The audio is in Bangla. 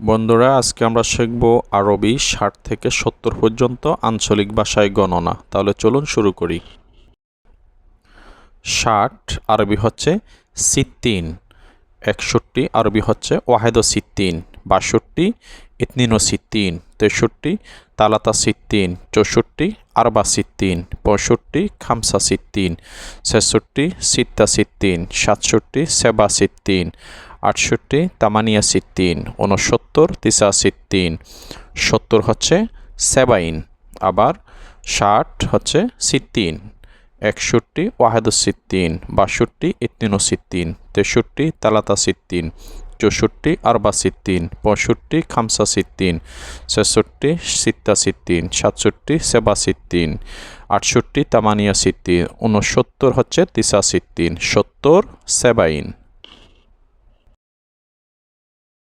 বন্ধুরা, আজকে আমরা শিখব আরবি ষাট থেকে সত্তর পর্যন্ত আঞ্চলিক ভাষায় গণনা। তাহলে চলুন শুরু করি। ষাট আরবি হচ্ছে সিত্তিন, একষট্টি আরবি হচ্ছে ওয়াহেদ সিত্তিন, বাষট্টি ইতনিনো সিত্তিন, তেষট্টি তালাতা সিত্তিন, চৌষট্টি আরবা সিত্তিন, পঁয়ষট্টি খামসা সিত্তিন, ছেষট্টি সিত্তা সিত্তিন, সাতষট্টি সেবা সিত্তিন আটষট্টি, তামানিয়া সিত্তিন উনসত্তর তিসা সিত্তিন সত্তর হচ্ছে সেবাইন, আবার ষাট হচ্ছে সিত্তিন একষট্টি ওয়াহেদুসিদ্দিন বাষট্টি ইতনিনুসিদ্দিন তেষট্টি তালাতা সিদ্দিন, চৌষট্টি আরবা সিদ্দিন, পঁয়ষট্টি খামসা সিদ্দিন, ছেষট্টি সিত্তা সিদ্দিন, সাতষট্টি সেবা সিদ্দিন, আটষট্টি তামানিয়া সিদ্দিন উনসত্তর হচ্ছে তিসা সিদ্দিন, সত্তর সেবাইন।